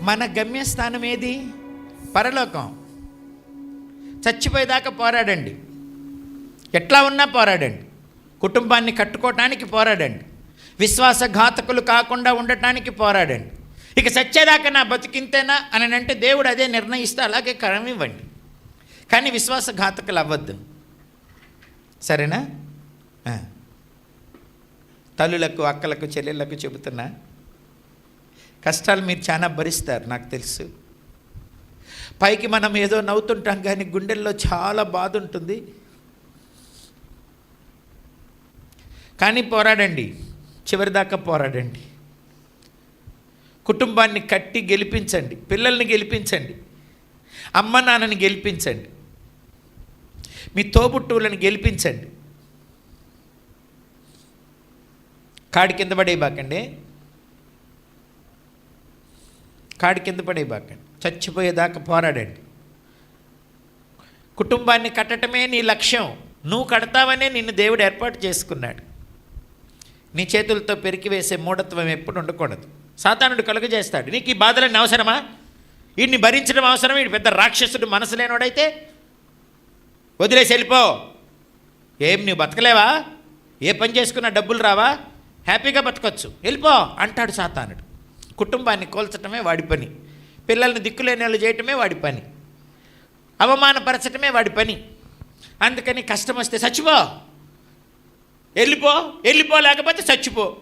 మన గమ్యస్థానం ఏది? పరలోకం. చచ్చిపోయేదాకా పోరాడండి. ఎట్లా ఉన్నా పోరాడండి. కుటుంబాన్ని కట్టుకోవటానికి పోరాడండి. విశ్వాసఘాతకులు కాకుండా ఉండటానికి పోరాడండి. ఇక చచ్చేదాకా నా బతికింతేనా అని అంటే దేవుడు అదే నిర్ణయిస్తే అలాగే కరం ఇవ్వండి. కానీ విశ్వాసఘాతకులు అవ్వద్దు. సరేనా? తల్లులకు అక్కలకు చెల్లెళ్ళకు చెబుతున్నా. కష్టాలు మీరు చాలా భరిస్తారు నాకు తెలుసు. పైకి మనం ఏదో నవ్వుతుంటాం కానీ గుండెల్లో చాలా బాధ ఉంటుంది. కానీ పోరాడండి చివరిదాకా పోరాడండి. కుటుంబాన్ని కట్టి గెలిపించండి పిల్లల్ని గెలిపించండి అమ్మ నాన్నని గెలిపించండి మీ తోబుట్టువులను గెలిపించండి. కాడి కింద పడేయబాకండి. కాడి కింద పడేయబాకండి చచ్చిపోయేదాకా పోరాడండి. కుటుంబాన్ని కట్టడమే నీ లక్ష్యం. నువ్వు కడతావనే నిన్ను దేవుడు ఏర్పాటు చేసుకున్నాడు. నీ చేతులతో పెరికి వేసే మూఢత్వం ఎప్పుడు ఉండకూడదు. సాతానుడు కలుగజేస్తాడు. నీకు ఈ బాధలన్నీ అవసరమా? వీడిని భరించడం అవసరం. వీడు పెద్ద రాక్షసుడు మనసు లేనోడైతే వదిలేసి వెళ్ళిపో. ఏం నువ్వు బతకలేవా? ఏ పని చేసుకున్నా డబ్బులు రావా? హ్యాపీగా బతకొచ్చు. వెళ్ళిపో అంటాడు సాతానుడు. కుటుంబాన్ని కోల్చటమే వాడి పని. పిల్లల్ని దిక్కులేని వాళ్ళు చేయటమే వాడి పని. అవమానపరచటమే వాడి పని. అందుకని కష్టం వస్తే చచ్చిపో. వెళ్ళిపో వెళ్ళిపో లేకపోతే చచ్చిపో.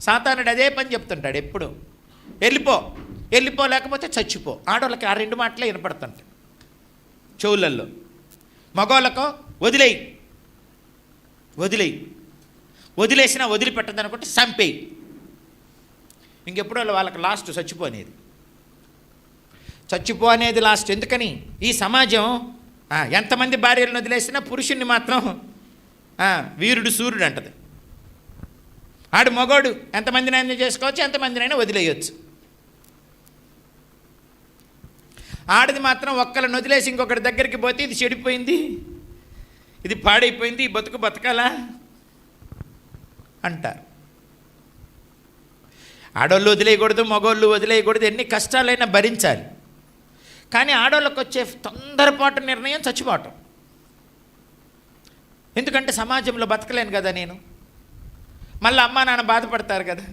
సాతానుడు అదే పని చెప్తుంటాడు ఎప్పుడు. వెళ్ళిపో వెళ్ళిపో లేకపోతే చచ్చిపో. ఆడవాళ్ళకి ఆ రెండు మాటలే వినపడుతుంటాయి. చెవులల్లో. మగవాళ్ళకో వదిలేయి. వదిలేయి. వదిలేసినా వదిలిపెట్టదు అనుకుంటే చంపేయి. ఇంకెప్పుడో వాళ్ళకి లాస్ట్ చచ్చిపోనేది. చచ్చిపో అనేది లాస్ట్. ఎందుకని? ఈ సమాజం ఎంతమంది భార్యలను వదిలేసినా పురుషుణ్ణి మాత్రం వీరుడు సూర్యుడు అంటది. ఆడు మగోడు ఎంతమందినైనా చేసుకోవచ్చు ఎంతమందినైనా వదిలేయచ్చు. ఆడది మాత్రం ఒక్కళ్ళని వదిలేసి ఇంకొకటి దగ్గరికి పోతే ఇది చెడిపోయింది ఇది పాడైపోయింది ఈ బతుకు బతకాలా? అంటారు. ఆడోళ్ళు వదిలేయకూడదు మగోళ్ళు వదిలేయకూడదు ఎన్ని కష్టాలైనా భరించాలి. కానీ ఆడోళ్ళకి వచ్చే తొందరపాటు నిర్ణయం చచ్చిపోవటం. ఎందుకంటే సమాజంలో బతకలేను కదా నేను. మళ్ళీ అమ్మా నాన్న బాధపడతారు కదా.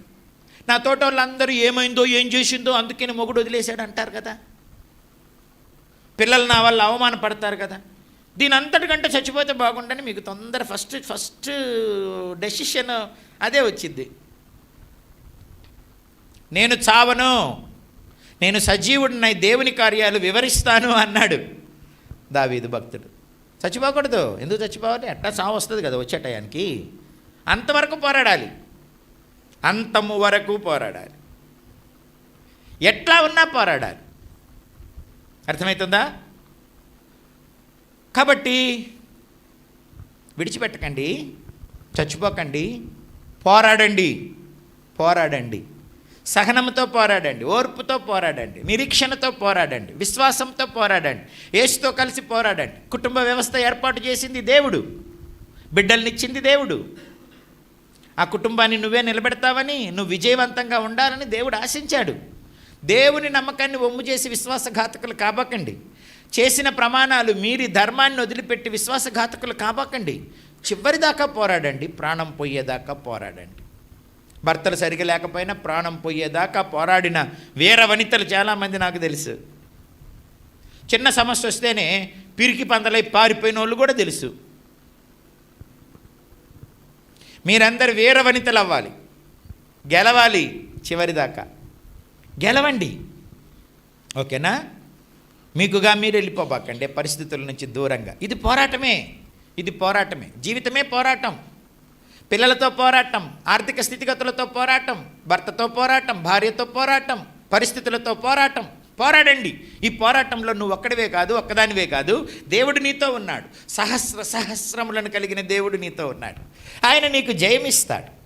నా తోట వాళ్ళందరూ ఏమైందో ఏం చేసిందో అందుకని మొగుడు వదిలేశాడు అంటారు కదా. పిల్లలు నా వల్ల అవమానపడతారు కదా. దీని అంతటికంటే చచ్చిపోతే బాగుండని మీకు తొందర ఫస్ట్ ఫస్ట్ డెసిషన్ అదే వచ్చింది. నేను చావను నేను సజీవుడినై దేవుని కార్యాలు వివరిస్తాను అన్నాడు దావీదు భక్తుడు. చచ్చిపోకూడదు ఎందుకు చచ్చిపోవాలి? అట్టా చావు వస్తుంది కదా వచ్చే టయానికి. అంతవరకు పోరాడాలి. అంతము వరకు పోరాడాలి. ఎట్లా ఉన్నా పోరాడాలి. అర్థమవుతుందా కాబట్టి విడిచిపెట్టకండి చచ్చిపోకండి పోరాడండి పోరాడండి. సహనంతో పోరాడండి ఓర్పుతో పోరాడండి నిరీక్షణతో పోరాడండి విశ్వాసంతో పోరాడండి ఏసుతో కలిసి పోరాడండి. కుటుంబ వ్యవస్థ ఏర్పాటు చేసింది దేవుడు బిడ్డల్నిచ్చింది దేవుడు. ఆ కుటుంబాన్ని నువ్వే నిలబెడతావని నువ్వు విజయవంతంగా ఉండాలని దేవుడు ఆశించాడు. దేవుని నమ్మకాన్ని ఒమ్ము చేసి విశ్వాసఘాతకులు కాబకండి చేసిన ప్రమాణాలు మీరి ధర్మాన్ని వదిలిపెట్టి విశ్వాసఘాతకులు కాపాకండి. చివరిదాకా పోరాడండి ప్రాణం పోయేదాకా పోరాడండి. భర్తలు సరిగా లేకపోయినా ప్రాణం పోయేదాకా పోరాడిన వీర వనితలు చాలామంది నాకు తెలుసు. చిన్న సమస్య వస్తేనే పిరికి పందలై పారిపోయిన వాళ్ళు కూడా తెలుసు. మీరందరు వీర వనితలు అవ్వాలి. గెలవాలి చివరిదాకా. గెలవండి. ఓకేనా? మీకుగా మీరు వెళ్ళిపోబాకండి పరిస్థితుల నుంచి దూరంగా. ఇది పోరాటమే. ఇది పోరాటమే. జీవితమే పోరాటం. పిల్లలతో పోరాటం ఆర్థిక స్థితిగతులతో పోరాటం భర్తతో పోరాటం భార్యతో పోరాటం పరిస్థితులతో పోరాటం. పోరాడండి. ఈ పోరాటంలో నువ్వు ఒక్కడివే కాదు ఒక్కదానివే కాదు దేవుడు నీతో ఉన్నాడు. సహస్ర సహస్రములను కలిగిన దేవుడు నీతో ఉన్నాడు. ఆయన నీకు జయమిస్తాడు.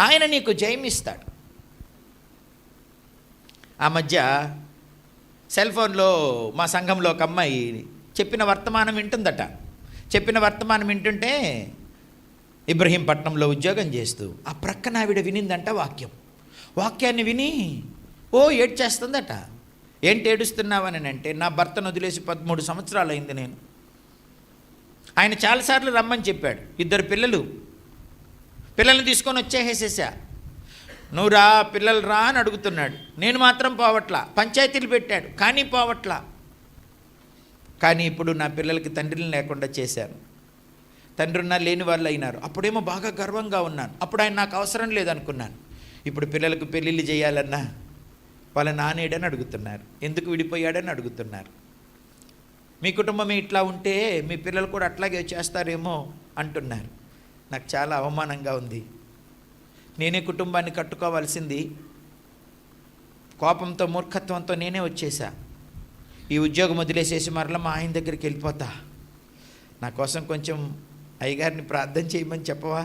ఆయన నీకు జయమిస్తాడు. ఆ మధ్య సెల్ ఫోన్లో మా సంఘంలో ఒక అమ్మాయి చెప్పిన వర్తమానం వింటుందట. చెప్పిన వర్తమానం వింటుంటే ఇబ్రహీంపట్నంలో ఉద్యోగం చేస్తూ ఆ ప్రక్కన ఆవిడ వినిందంట వాక్యం. వాక్యాన్ని విని ఓ ఏడ్చేస్తుందట. ఏంటి ఏడుస్తున్నావని అంటే నా భర్తను వదిలేసి పదమూడు సంవత్సరాలు అయింది నేను. ఆయన చాలాసార్లు రమ్మని చెప్పాడు. ఇద్దరు పిల్లలు. పిల్లల్ని తీసుకొని వచ్చేసేసా. నువ్వు రా పిల్లలు రా అని అడుగుతున్నాడు. నేను మాత్రం పోవట్లా. పంచాయతీలు పెట్టాడు. కానీ పోవట్లా. కానీ ఇప్పుడు నా పిల్లలకి తండ్రిని లేకుండా చేశాను. తండ్రి ఉన్నా లేని వాళ్ళు అయినారు అప్పుడేమో బాగా గర్వంగా ఉన్నాను. అప్పుడు ఆయన నాకు అవసరం లేదనుకున్నాను. ఇప్పుడు పిల్లలకు పెళ్ళిళ్ళు చేయాలన్నా వాళ్ళ నానేడని అడుగుతున్నారు. ఎందుకు విడిపోయాడని అడుగుతున్నారు. మీ కుటుంబం ఇట్లా ఉంటే మీ పిల్లలు కూడా అట్లాగే చేస్తారేమో అంటున్నారు. నాకు చాలా అవమానంగా ఉంది. నేనే కుటుంబాన్ని కట్టుకోవాల్సింది. కోపంతో మూర్ఖత్వంతో నేనే వచ్చేసా. ఈ ఉద్యోగం వదిలేసేసి మరలా మా ఆయన దగ్గరికి వెళ్ళిపోతా. నా కోసం కొంచెం అయ్యగారిని ప్రార్థన చేయమని చెప్పవా?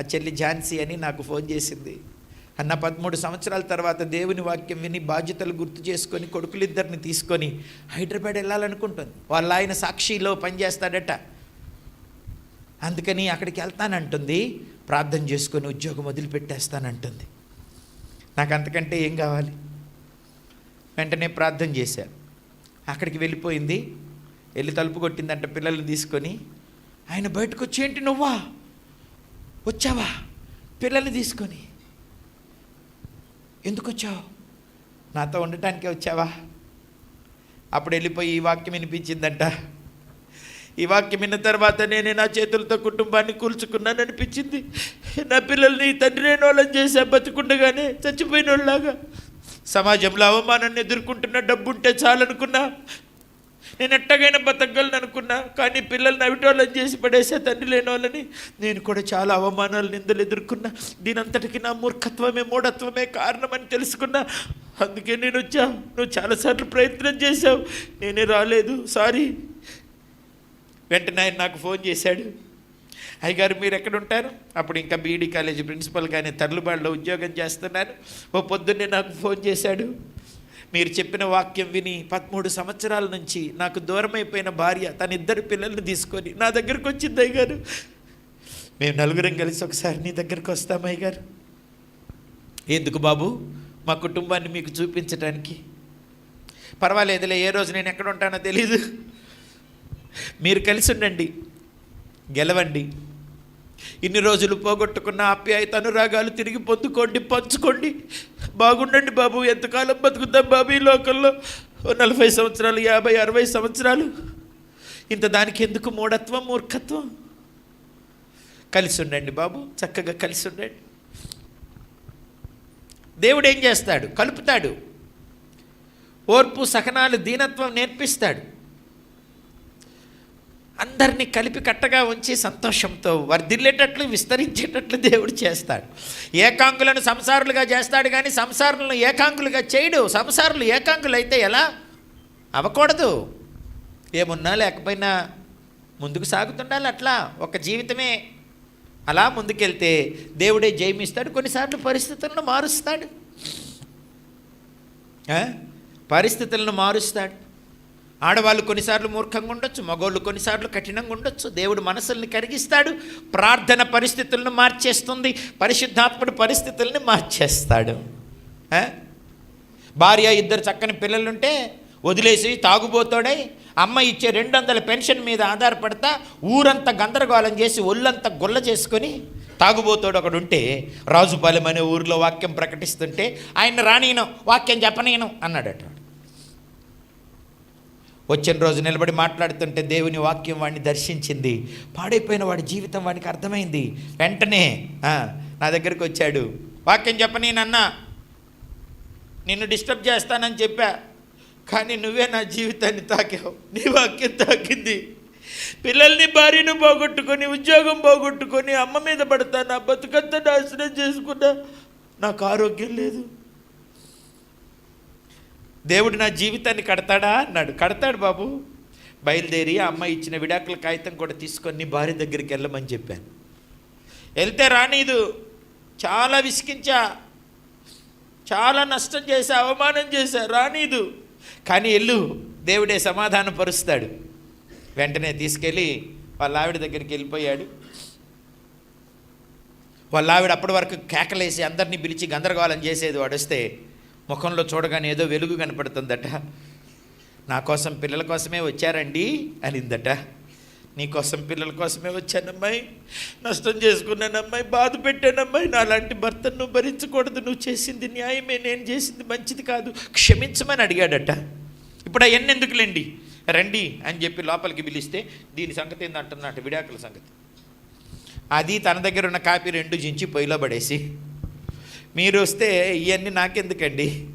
ఆ చెల్లి ఝాన్సీ అని నాకు ఫోన్ చేసింది. అన్న పదమూడు సంవత్సరాల తర్వాత దేవుని వాక్యం విని బాధ్యతలు గుర్తు చేసుకొని కొడుకులిద్దరిని తీసుకొని హైదరాబాద్ వెళ్ళాలనుకుంటుంది. వాళ్ళ ఆయన సాక్షిలో పనిచేస్తాడట. అందుకని అక్కడికి వెళ్తానంటుంది. ప్రార్థన చేసుకొని ఉద్యోగం వదిలిపెట్టేస్తానంటుంది. నాకు అంతకంటే ఏం కావాలి? వెంటనే ప్రార్థన చేశారు అక్కడికి వెళ్ళిపోయింది. వెళ్ళి తలుపు కొట్టిందంట పిల్లల్ని తీసుకొని. ఆయన బయటకు వచ్చి ఏంటి నువ్వా? వచ్చావా? పిల్లల్ని తీసుకొని. ఎందుకు వచ్చావు? నాతో ఉండటానికే వచ్చావా? అప్పుడు వెళ్ళిపోయి ఈ వాక్యం వినిపించిందంట. ఈ వాక్యం విన్న తర్వాత నేనే నా చేతులతో కుటుంబాన్ని కూల్చుకున్నాను అనిపించింది. నా పిల్లల్ని తండ్రి లేని వాళ్ళని చేసా బతుకుండగానే చచ్చిపోయిన వాళ్ళలాగా సమాజంలో అవమానాన్ని ఎదుర్కొంటున్న డబ్బు ఉంటే చాలనుకున్నా. నేను ఎట్టగైనా బతకగలను అనుకున్నా. కానీ పిల్లల్ని అవిటోళ్ళని చేసి పడేసే తండ్రి లేని వాళ్ళని నేను కూడా చాలా అవమానాలు నిందలు ఎదుర్కొన్నా. దీనంతటికి నా మూర్ఖత్వమే మూఢత్వమే కారణమని తెలుసుకున్నా. అందుకే నేను వచ్చా. నువ్వు చాలాసార్లు ప్రయత్నం చేశావు. నేనే రాలేదు. సారీ. వెంటనే ఆయన నాకు ఫోన్ చేశాడు. అయ్యగారు మీరు ఎక్కడుంటారు? అప్పుడు ఇంకా బీఈడి కాలేజీ ప్రిన్సిపల్గానే తర్లుబాడులో ఉద్యోగం చేస్తున్నాను ఓ పొద్దున్నే నాకు ఫోన్ చేశాడు. మీరు చెప్పిన వాక్యం విని పదమూడు సంవత్సరాల నుంచి నాకు దూరమైపోయిన భార్య తన ఇద్దరు పిల్లల్ని తీసుకొని నా దగ్గరకు వచ్చింది అయ్యగారు. మేము నలుగురం కలిసి ఒకసారి నీ దగ్గరకు వస్తాం అయ్యగారు. ఎందుకు బాబు? మా కుటుంబాన్ని మీకు చూపించడానికి పర్వాలేదులే ఏ రోజు నేను ఎక్కడ ఉంటానో తెలీదు. మీరు కలిసి ఉండండి గెలవండి. ఇన్ని రోజులు పోగొట్టుకున్న ఆప్యాయత అనురాగాలు తిరిగి పొందుకోండి పంచుకోండి. బాగుండండి బాబు ఎంతకాలం బతుకుద్దాం బాబు ఈ లోకల్లో నలభై సంవత్సరాలు యాభై అరవై సంవత్సరాలు. ఇంత దానికి ఎందుకు మూఢత్వం మూర్ఖత్వం? కలిసి ఉండండి బాబు చక్కగా కలిసి ఉండండి. దేవుడు ఏం చేస్తాడు? కలుపుతాడు. ఓర్పు సహనాలు దీనత్వం నేర్పిస్తాడు. అందరినీ కలిపి కట్టగా ఉంచి సంతోషంతో వర్ధిల్లేటట్లు విస్తరించేటట్లు దేవుడు చేస్తాడు. ఏకాంగులను సంసారులుగా చేస్తాడు కానీ సంసారులను ఏకాంకులుగా చేయడు. సంసారులు ఏకాంగులు అయితే ఎలా? అవ్వకూడదు. ఏమున్నా లేకపోయినా ముందుకు సాగుతుండాలి అట్లా. ఒక జీవితమే అలా ముందుకెళ్తే దేవుడే జయమిస్తాడు కొన్నిసార్లు పరిస్థితులను మారుస్తాడు. పరిస్థితులను మారుస్తాడు. ఆడవాళ్ళు కొన్నిసార్లు మూర్ఖంగా ఉండొచ్చు మగోళ్ళు కొన్నిసార్లు కఠినంగా ఉండొచ్చు. దేవుడు మనసుల్ని కరిగిస్తాడు ప్రార్థన పరిస్థితులను మార్చేస్తుంది పరిశుద్ధాత్ముడు పరిస్థితుల్ని మార్చేస్తాడు. భార్య ఇద్దరు చక్కని పిల్లలుంటే వదిలేసి తాగుబోతాడై అమ్మ ఇచ్చే రెండు వందల పెన్షన్ మీద ఆధారపడతా ఊరంతా గందరగోళం చేసి ఒళ్ళంతా గుల్ల చేసుకొని తాగుబోతాడు ఒకడు ఉంటే రాజుపాలెం అనే ఊరిలో వాక్యం ప్రకటిస్తుంటే ఆయన రానీయను వాక్యం చెప్పనీయను అన్నాడట. వచ్చిన రోజు నిలబడి మాట్లాడుతుంటే దేవుని వాక్యం వాడిని దర్శించింది. పాడైపోయిన వాడి జీవితం వాడికి అర్థమైంది. వెంటనే నా దగ్గరికి వచ్చాడు. వాక్యం చెప్పని నన్న నిన్ను డిస్టర్బ్ చేస్తానని చెప్పా. కానీ నువ్వే నా జీవితాన్ని తాకావు. నీ వాక్యం తాకింది. పిల్లల్ని భార్యను పోగొట్టుకొని ఉద్యోగం పోగొట్టుకొని అమ్మ మీద పడతా నా బతుకంతా నాశనం చేసుకున్నా. నాకు ఆరోగ్యం లేదు. దేవుడు నా జీవితాన్ని కడతాడా? అన్నాడు. కడతాడు బాబు. బయలుదేరి ఆ అమ్మాయి ఇచ్చిన విడాకుల కాగితం కూడా తీసుకొని నీ భార్య దగ్గరికి వెళ్ళమని చెప్పాను. వెళ్తే రానీదు చాలా విసికించా చాలా నష్టం చేశా అవమానం చేశా. రానీదు కానీ ఎల్లు దేవుడే సమాధానం పరుస్తాడు. వెంటనే తీసుకెళ్ళి వాళ్ళ ఆవిడ దగ్గరికి వెళ్ళిపోయాడు. వాళ్ళ ఆవిడ అప్పటి వరకు కేకలేసి అందరినీ పిలిచి గందరగోళం చేసేది వాడు వస్తే ముఖంలో చూడగానే ఏదో వెలుగు కనపడుతుందట. నా కోసం పిల్లల కోసమే వచ్చారండి అనిందట. నీ కోసం పిల్లల కోసమే వచ్చానమ్మాయి. నష్టం చేసుకున్నానమ్మాయి బాధ పెట్టానమ్మాయి నాలాంటి భర్తను నువ్వు భరించకూడదు. నువ్వు చేసింది న్యాయమే నేను చేసింది మంచిది కాదు. క్షమించమని అడిగాడట. ఇప్పుడు అవన్నీ ఎందుకులేండి? రండి అని చెప్పి లోపలికి పిలిస్తే దీని సంగతి ఏంటంటున్నట్టు విడాకుల సంగతి. అది తన దగ్గర ఉన్న కాపీ రెండు జించి పొయ్యిలో పడేసి. మీరు వస్తే ఇవన్నీ నాకెందుకండి?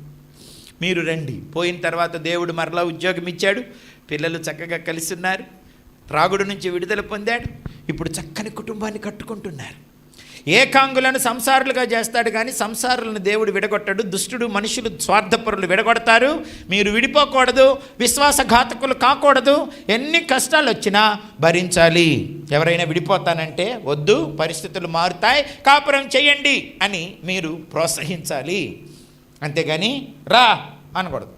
మీరు రండి. పోయిన తర్వాత దేవుడు మరలా ఉద్యోగం ఇచ్చాడు పిల్లలు చక్కగా కలిసి ఉన్నారు. త్రాగుడు నుంచి విడుదల పొందాడు. ఇప్పుడు చక్కని కుటుంబాన్ని కట్టుకుంటున్నారు. ఏకాంగులను సంసారులుగా చేస్తాడు కానీ సంసారులను దేవుడు విడగొట్టడు. దుష్టుడు మనుషులు స్వార్థపరులు విడగొడతారు. మీరు విడిపోకూడదు విశ్వాసఘాతకులు కాకూడదు. ఎన్ని కష్టాలు వచ్చినా భరించాలి. ఎవరైనా విడిపోతానంటే వద్దు పరిస్థితులు మారుతాయి కాపురం చేయండి అని మీరు ప్రోత్సహించాలి. అంతేగాని రా అనకూడదు.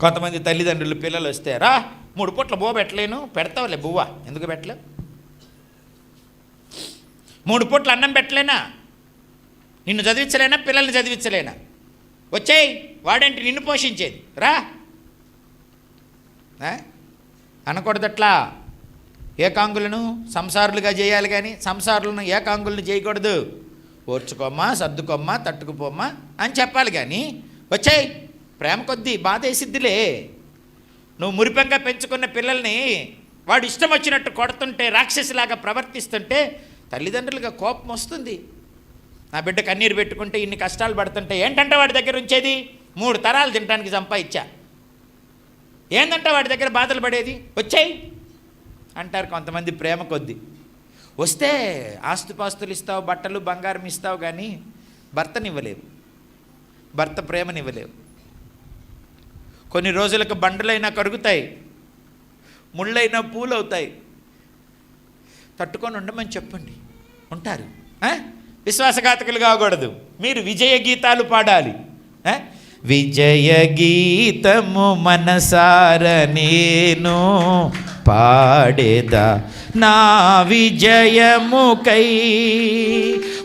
కొంతమంది తల్లిదండ్రులు పిల్లలు వస్తే రా మూడు పూట్ల బువ్వ పెట్టలేను పెడతావులే బువ్వ. ఎందుకు పెట్టలేవు? మూడు పూట్లు అన్నం పెట్టలేనా? నిన్ను చదివించలేనా? పిల్లల్ని చదివించలేనా? వచ్చేయ్ వాడేంటి నిన్ను పోషించేది? రా. అనకూడదట్లా. ఏకాంగులను సంసారులుగా చేయాలి కానీ సంసారులను ఏకాంగులను చేయకూడదు. ఓర్చుకోమ్మా సర్దుకోమ్మా తట్టుకుపోమ్మా అని చెప్పాలి కానీ వచ్చాయి ప్రేమ కొద్దీ బాధ వేసిద్దిలే నువ్వు మురిపంగా పెంచుకున్న పిల్లల్ని వాడు ఇష్టం వచ్చినట్టు కొడుతుంటే రాక్షసిలాగా ప్రవర్తిస్తుంటే తల్లిదండ్రులుగా కోపం వస్తుంది. నా బిడ్డ కన్నీరు పెట్టుకుంటే ఇన్ని కష్టాలు పడుతుంటే ఏంటంటే వాడి దగ్గర ఉంచేది? మూడు తరాలు తినడానికి సంపాదించా. ఏంటంటే వాడి దగ్గర బాధలు పడేది? వచ్చాయి అంటారు కొంతమంది ప్రేమ కొద్ది. వస్తే ఆస్తుపాస్తులు ఇస్తావు బట్టలు బంగారం ఇస్తావు కానీ భర్తనివ్వలేవు. భర్త ప్రేమనివ్వలేవు. కొన్ని రోజులకు బండలైనా కరుగుతాయి. ముళ్ళైనా పూలు అవుతాయి తట్టుకొని ఉండమని చెప్పండి. ఉంటారు? విశ్వాసఘాతకులు కాకూడదు మీరు విజయ గీతాలు పాడాలి? విజయ గీతము మనసార నేను పాడేదా? నా విజయముకై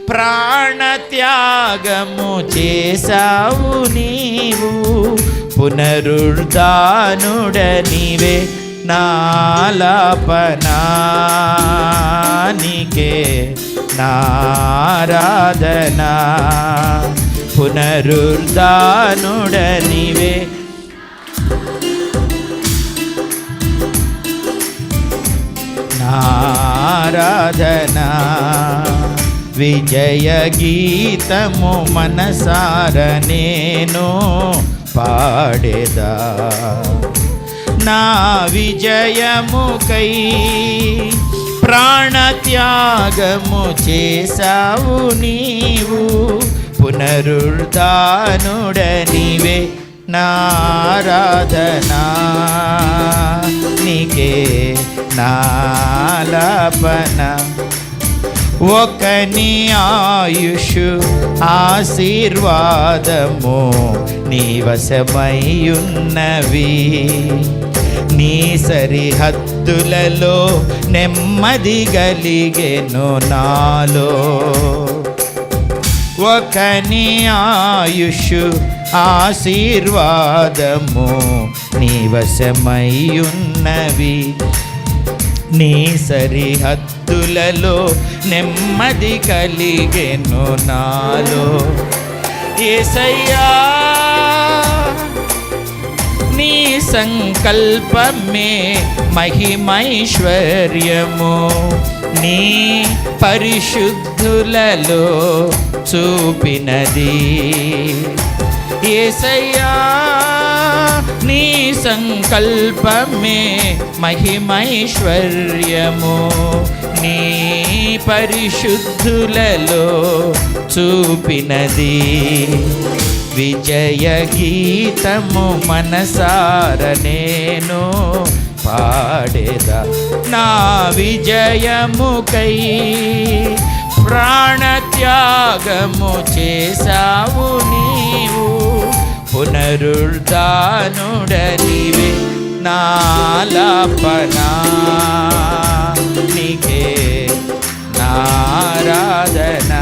ప్రాణత్యాగము చేసావు నీవు. పునరుద్ధానుడ నీవే నాలపనానికే నారాధనా. పునరుద్ధానుడనివే. నారాధనా. విజయ గీతము మనసార నేను పాడేదా. నా విజయముకై ప్రాణత్యాగము చేసావు నీవు. పునరుద్ధానుడ నారాధనా. నీకే నాలపన. ఒకని ఆయుషు ఆశీర్వాదము నీ వశమయ్యున్నవి నీ సరిహద్దులలో నెమ్మది గలిగెను నాలో. ఒకని ఆయుషు ఆశీర్వాదము నీ వశమయ్యున్నవి. నీ సరిహద్దులలో నెమ్మది కలిగెను నాలో. ఏసయ్యా నీ సంకల్పమే మహిమైశ్వర్యము. నీ పరిశుద్ధులలో చూపినది. ఏసయ్యా నీ సంకల్పమే మహిమైశ్వర్యము. నీ పరిశుద్ధులలో చూపినది. విజయ గీతము మనసార నేను పాడేదా నా విజయముకై ప్రాణత్యాగము చేసావు నీవు పునరుద్ధానుడ నీవే నాలపనా నీకే నారాధనా.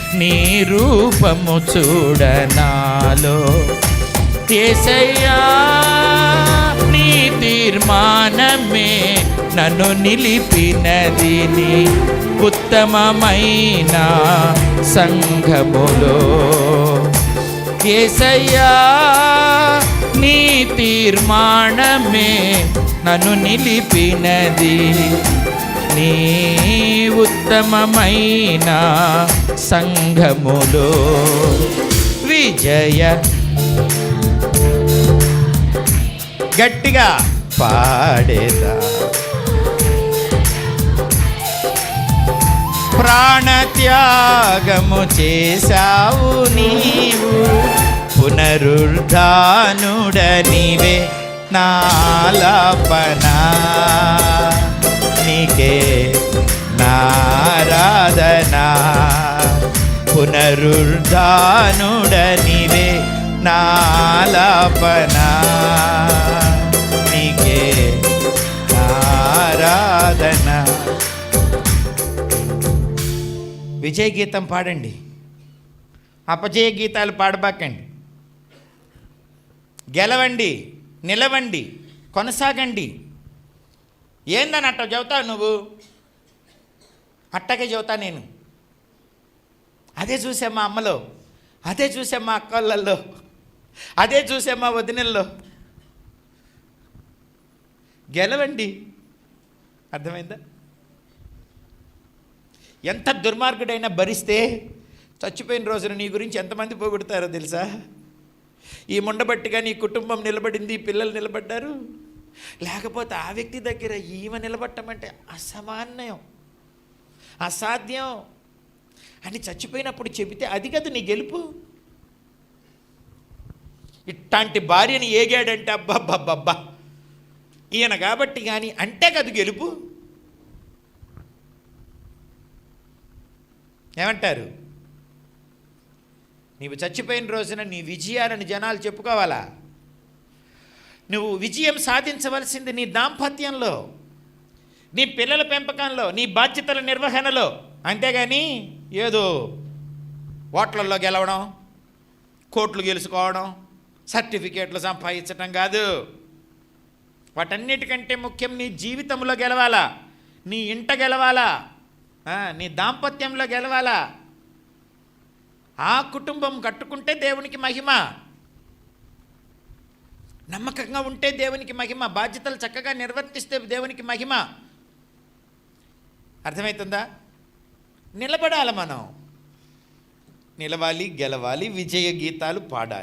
నీ రూపము చూడనాలో. ఏసయ్యా నీ తీర్మానమే నన్ను నిలిపినది నీ ఉత్తమమైన సంఘములో. ఏసయ్యా నీ తీర్మానమే నన్ను నిలిపినది నీ ఉత్తమమైన సంఘములో విజయ గట్టిగా పాడేదా. ప్రాణత్యాగము చేశావు నీవు పునరుద్ధానుడనివే నాలాపన. నీకే నారాధనా. పునరుద్ధానుడనివే నాలాపన. నీకే ఆరాధన. విజయ గీతం పాడండి. అపజయ గీతాలు పాడబాకండి. గెలవండి నిలవండి కొనసాగండి. ఏందని అట్ట చెబుతావు నువ్వు? అట్టకే చెబుతా నేను. అదే చూసాం మా అమ్మలో అదే చూసాం మా అక్కళ్ళల్లో అదే చూసాం మా వదినల్లో. గెలవండి. అర్థమైందా? ఎంత దుర్మార్గుడైనా భరిస్తే చచ్చిపోయిన రోజున నీ గురించి ఎంతమంది పోగొడతారో తెలుసా? ఈ ముండబట్టిగా నీ కుటుంబం నిలబడింది పిల్లలు నిలబడ్డారు. లేకపోతే ఆ వ్యక్తి దగ్గర ఈమె నిలబట్టమంటే అసమాన్యం అసాధ్యం. అని చచ్చిపోయినప్పుడు చెబితే అది కదా నీ గెలుపు. ఇట్లాంటి భార్యని ఏగాడంటే అబ్బబ్బబ్బబ్బా. ఈయన కాబట్టి కానీ అంటే కదా గెలుపు. ఏమంటారు? నీవు చచ్చిపోయిన రోజున నీ విజయాలను జనాలు చెప్పుకోవాలా? నువ్వు విజయం సాధించవలసింది నీ దాంపత్యంలో నీ పిల్లల పెంపకంలో నీ బాధ్యతల నిర్వహణలో. అంతేగాని ఏదో ఓట్లల్లో గెలవడం కోట్లు గెలుచుకోవడం సర్టిఫికేట్లు సంపాదించటం కాదు. వాటన్నిటికంటే ముఖ్యం నీ జీవితంలో గెలవాలా? నీ ఇంట గెలవాలా? నీ దాంపత్యంలో గెలవాలా? ఆ కుటుంబం కట్టుకుంటే దేవునికి మహిమ. నమ్మకంగా ఉంటే దేవునికి మహిమ. బాధ్యతలు చక్కగా నిర్వర్తిస్తే దేవునికి మహిమ. అర్థమవుతుందా? నిలబడాలి మనం. నిలవాలి గెలవాలి విజయ గీతాలు పాడాలి.